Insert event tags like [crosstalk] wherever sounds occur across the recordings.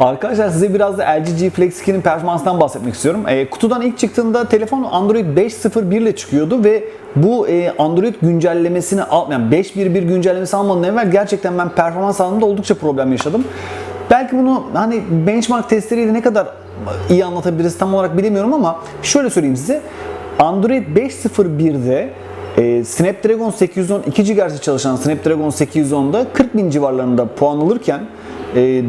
Arkadaşlar size biraz da LG G Flex 2'nin performansından bahsetmek istiyorum. E, kutudan ilk çıktığında telefon Android 5.01 ile çıkıyordu ve bu e, Android güncellemesini al, yani 5.1.1 güncellemesi almadan evvel gerçekten ben performans anlamında oldukça problem yaşadım. Belki bunu hani benchmark testleriyle ne kadar iyi anlatabiliriz tam olarak bilemiyorum ama şöyle söyleyeyim size. Android 5.01'de e, Snapdragon 810 2 GHz çalışan Snapdragon 810'da 40 bin civarlarında puan alırken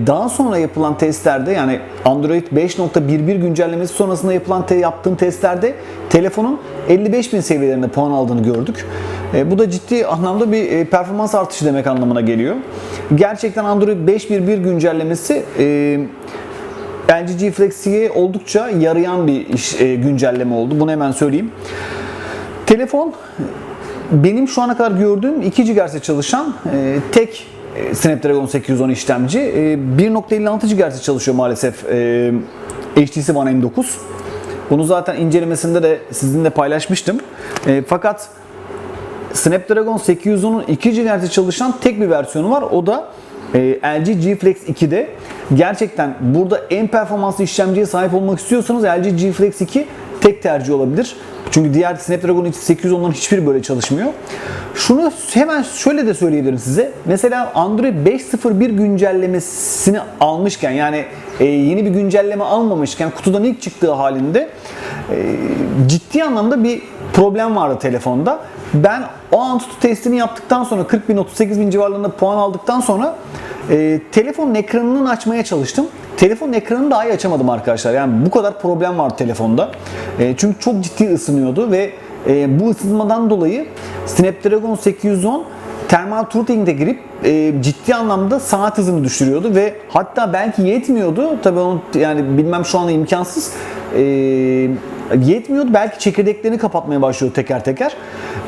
daha sonra yapılan testlerde yani Android 5.11 güncellemesi sonrasında yapılan te, yaptığım testlerde telefonun 55 bin seviyelerinde puan aldığını gördük. E, bu da ciddi anlamda bir e, performans artışı demek anlamına geliyor. Gerçekten Android 5.11 güncellemesi e, LG G Flex 2'ye oldukça yarayan bir iş, e, güncelleme oldu. Bunu hemen söyleyeyim. Telefon benim şu ana kadar gördüğüm 2 GHz çalışan e, tek Snapdragon 810 işlemci. E, 1.56 GHz çalışıyor maalesef e, HTC One M9. Bunu zaten incelemesinde de sizinle paylaşmıştım. E, fakat Snapdragon 810'un 2 GHz çalışan tek bir versiyonu var. O da e, LG G Flex 2'de. Gerçekten burada en performanslı işlemciye sahip olmak istiyorsanız LG G Flex 2 tek tercih olabilir. Çünkü diğer Snapdragon 810'ların hiçbiri böyle çalışmıyor. Şunu hemen şöyle de söyleyebilirim size. Mesela Android 5.01 güncellemesini almışken yani e, yeni bir güncelleme almamışken kutudan ilk çıktığı halinde e, ciddi anlamda bir problem vardı telefonda. Ben o Antutu testini yaptıktan sonra 40 bin 38 bin civarlarında puan aldıktan sonra e, telefonun ekranını açmaya çalıştım. Telefonun ekranını dahi açamadım arkadaşlar. Yani bu kadar problem vardı telefonda. E, çünkü çok ciddi ısınıyordu ve e, bu ısınmadan dolayı Snapdragon 810 Thermal Throttling girip e, ciddi anlamda saat hızını düşürüyordu ve hatta belki yetmiyordu. Tabii onu yani bilmem şu anda imkansız. E, yetmiyordu. Belki çekirdeklerini kapatmaya başlıyor teker teker.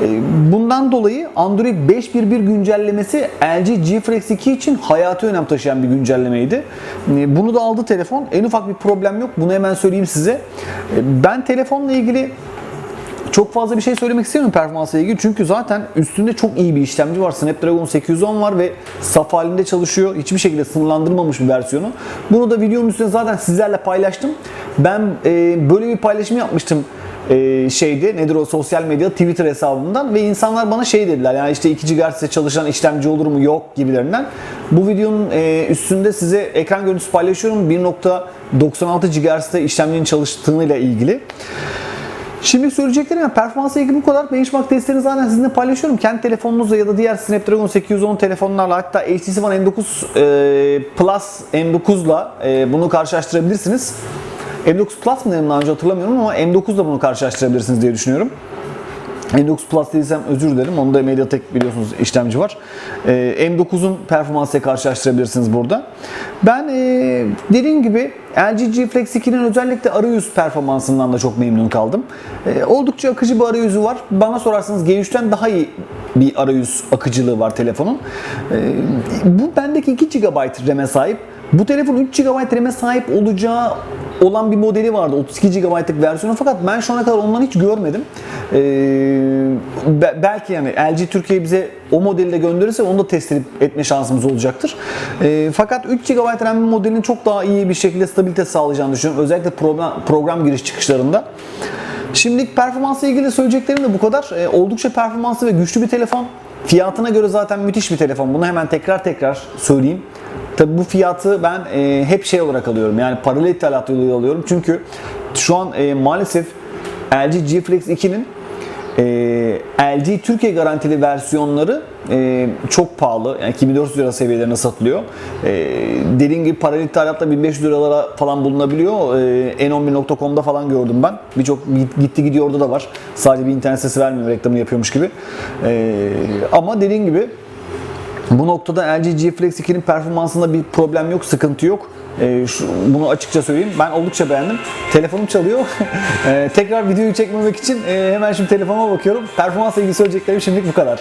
E, bundan dolayı Android 5.1.1 güncellemesi LG G Flex 2 için hayati önem taşıyan bir güncellemeydi. E, bunu da aldı telefon. En ufak bir problem yok. Bunu hemen söyleyeyim size. E, ben telefonla ilgili çok fazla bir şey söylemek istemiyorum performansla ilgili çünkü zaten üstünde çok iyi bir işlemci var. Snapdragon 810 var ve saf halinde çalışıyor. Hiçbir şekilde sınırlandırılmamış bir versiyonu. Bunu da videonun üstüne zaten sizlerle paylaştım. Ben e, böyle bir paylaşım yapmıştım e, şeydi nedir o sosyal medya Twitter hesabımdan ve insanlar bana şey dediler yani işte 2 GHz'de çalışan işlemci olur mu yok gibilerinden. Bu videonun e, üstünde size ekran görüntüsü paylaşıyorum 1.96 GHz'de işlemcinin çalıştığıyla ilgili. Şimdi söyleyeceklerim yani performansla ilgili bu kadar. Benchmark testlerini zaten sizinle paylaşıyorum. Kendi telefonunuzla ya da diğer Snapdragon 810 telefonlarla hatta HTC One M9 e, Plus M9'la e, bunu karşılaştırabilirsiniz. M9 Plus mı dedim daha önce hatırlamıyorum ama M9'la bunu karşılaştırabilirsiniz diye düşünüyorum. M9 Plus dediysem özür dilerim. Onda MediaTek biliyorsunuz işlemci var. Ee, M9'un performansıyla karşılaştırabilirsiniz burada. Ben ee, dediğim gibi LG G Flex 2'nin özellikle arayüz performansından da çok memnun kaldım. Ee, oldukça akıcı bir arayüzü var. Bana sorarsanız G3'ten daha iyi bir arayüz akıcılığı var telefonun. Ee, bu bendeki 2 GB RAM'e sahip. Bu telefon 3 GB RAM'e sahip olacağı olan bir modeli vardı 32 GB'lık versiyonu fakat ben şu ana kadar ondan hiç görmedim. Ee, be- belki yani LG Türkiye bize o modeli de gönderirse onu da test edip etme şansımız olacaktır. Ee, fakat 3 GB RAM modelinin çok daha iyi bir şekilde stabilite sağlayacağını düşünüyorum. Özellikle program, program giriş çıkışlarında. Şimdilik performansla ilgili söyleyeceklerim de bu kadar. Ee, oldukça performanslı ve güçlü bir telefon. Fiyatına göre zaten müthiş bir telefon. Bunu hemen tekrar tekrar söyleyeyim. Tabi bu fiyatı ben e, hep şey olarak alıyorum. Yani paralel ithalat yoluyla alıyorum. Çünkü şu an e, maalesef LG G Flex 2'nin e, LG Türkiye garantili versiyonları e, çok pahalı. Yani 2400 lira seviyelerine satılıyor. E, dediğim gibi paralel ithalatla 1500 liralara falan bulunabiliyor. E, n11.com'da falan gördüm ben. Birçok gitti gidiyor orada da var. Sadece bir internet sitesi vermiyor reklamını yapıyormuş gibi. E, ama dediğim gibi bu noktada LG G Flex 2'nin performansında bir problem yok, sıkıntı yok. Ee, şu, bunu açıkça söyleyeyim. Ben oldukça beğendim. Telefonum çalıyor. [laughs] Ee, tekrar videoyu çekmemek için e, hemen şimdi telefonuma bakıyorum. Performansla ilgili söyleyeceklerim şimdilik bu kadar.